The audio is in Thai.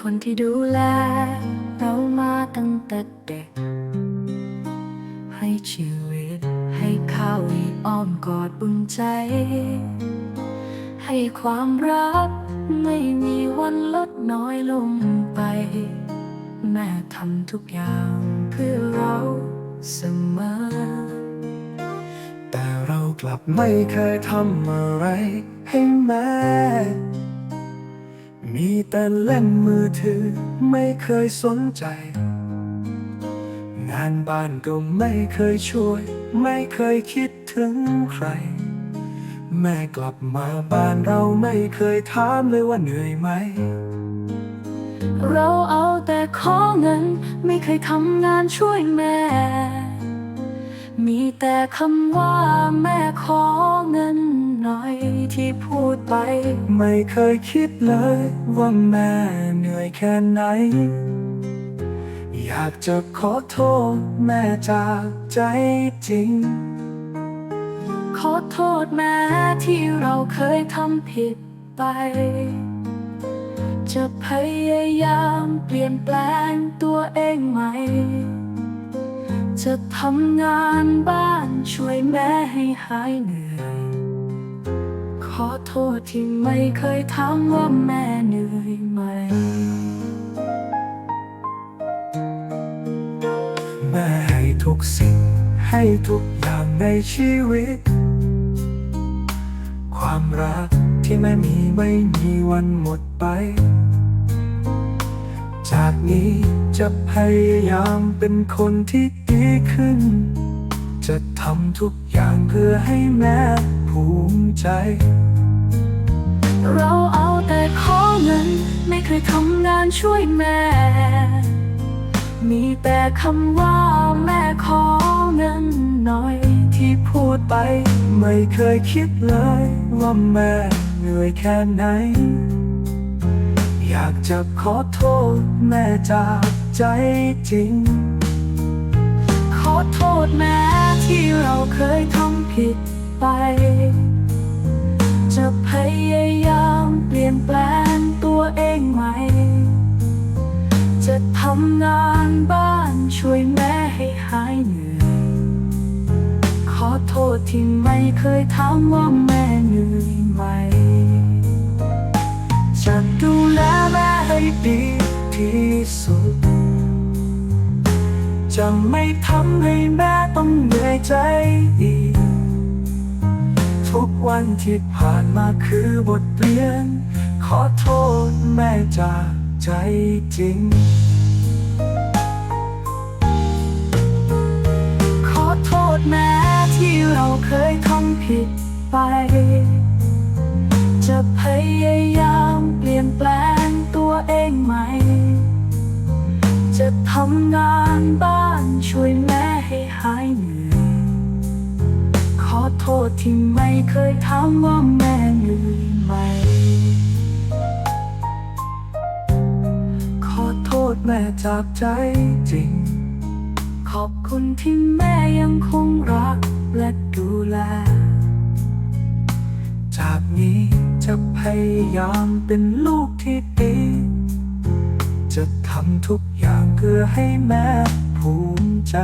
คนที่ดูแล เรามาตั้งแต่เด็ก ให้ชีวิต ให้ข้าวอ้อมกอดบุญใจ ให้ความรักไม่มีวันลดน้อยลงไป แม่ทำทุกอย่างเพื่อเราเสมอ แต่เรากลับไม่เคยทำอะไรให้แม่ มีแต่เล่นมือถือไม่เคยสนใจ งานบ้านก็ไม่เคยช่วย ไม่เคยคิดถึงใคร แม่กลับมาบ้านเราไม่เคยถามเลยว่าเหนื่อยไหม เราเอาแต่ขอเงิน ไม่เคยทำงานช่วยแม่ มีแต่คำว่าแม่ขอเงินหน่อยที่พูดไป ไม่เคยคิดเลยว่าแม่เหนื่อยแค่ไหน อยากจะขอโทษแม่จากใจจริง ขอโทษแม่ที่เราเคยทำผิดไป จะพยายามเปลี่ยนแปลงตัวเองใหม่ จะทำงานบ้านช่วยแม่ให้หายเหนื่อย ขอโทษที่ไม่เคยถามว่าแม่เหนื่อยไหม แม่ให้ทุกสิ่งให้ทุกอย่างในชีวิต ความรักที่ไม่มีไม่มีวันหมดไป จากนี้จะพยายามเป็นคนที่ดีขึ้น จะทำทุกอย่างเพื่อให้แม่ภูมิใจ เราเอาแต่ขอเงิน ไม่เคยทำงานช่วยแม่ มีแต่คำว่าแม่ขอเงินหน่อยที่พูดไป ไม่เคยคิดเลยว่าแม่เหนื่อยแค่ไหน อยากจะขอโทษแม่จากใจจริง ขอโทษแม่ที่เราเคยทำผิดไป จะพยายามเปลี่ยนแปลงตัวเองใหม่ จะทำงานบ้านช่วยแม่ให้หายเหนื่อย ขอโทษที่ไม่เคยถามว่าแม่เหนื่อยไหม ม่ดีที่สุด จะไม่ทำให้แม่ต้องเหนื่อยใจอีก ทุกวันที่ผ่านมาคือบทเรียน ขอโทษแม่จากใจจริง ขอโทษแม่ที่เราเคยทำผิดไป จะพยายาม หายเหนื่อยขอโทษที่ไม่เคยถามว่าแม่เหนื่อยไหม ขอโทษแม่จากใจจริง ขอบคุณที่แม่ยังคงรักและดูแล จากนี้จะพยายามเป็นลูกที่ดีจะทำทุกอย่างเพื่อให้แม่ภูมิใจ